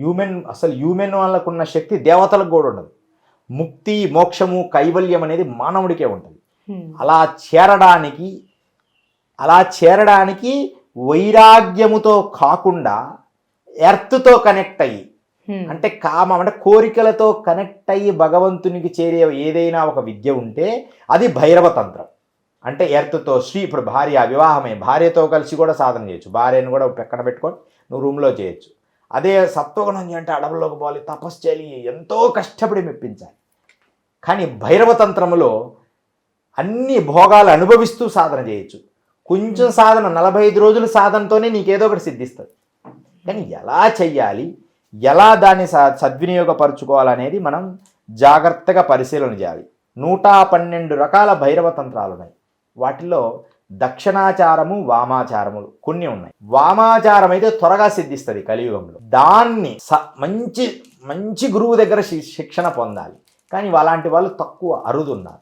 Human అసలు human వాళ్ళకున్న శక్తి దేవతలకు కూడా ఉండదు. ముక్తి మోక్షము కైవల్యం అనేది మానవుడికే ఉంటుంది. అలా చేరడానికి అలా చేరడానికి వైరాగ్యముతో కాకుండా ఎర్త్తో కనెక్ట్ అయ్యి. అంటే కామం అంటే కోరికలతో కనెక్ట్ అయ్యి భగవంతునికి చేరే ఏదైనా ఒక విద్య ఉంటే అది భైరవ తంత్రం. అంటే ఎర్త్తో శ్రీ ఇప్పుడు భార్య వివాహమే. భార్యతో కలిసి కూడా సాధన చేయొచ్చు. భార్యను కూడా పక్కన పెట్టుకొని నువ్వు రూమ్లో చేయొచ్చు. అదే సత్వగుణం అంటే అడవుల్లోకి పోవాలి తపస్సు చేయాలి ఎంతో కష్టపడి మెప్పించాలి. కానీ భైరవ తంత్రములో అన్ని భోగాలు అనుభవిస్తూ సాధన చేయొచ్చు. కొంచెం సాధన నలభై ఐదు రోజుల సాధనతోనే నీకేదో ఒకటి సిద్ధిస్తుంది. కానీ ఎలా చెయ్యాలి ఎలా దాన్ని సద్వినియోగపరచుకోవాలనేది మనం జాగ్రత్తగా పరిశీలన చేయాలి. నూట పన్నెండు రకాల భైరవ తంత్రాలు ఉన్నాయి వాటిలో దక్షిణాచారము వామాచారములు కొన్ని ఉన్నాయి. వామాచారం అయితే త్వరగా సిద్ధిస్తుంది కలియుగంలో. దాన్ని స- మంచి మంచి గురువు దగ్గర శి- శిక్షణ పొందాలి. కానీ అలాంటి వాళ్ళు తక్కువ అరుదున్నారు.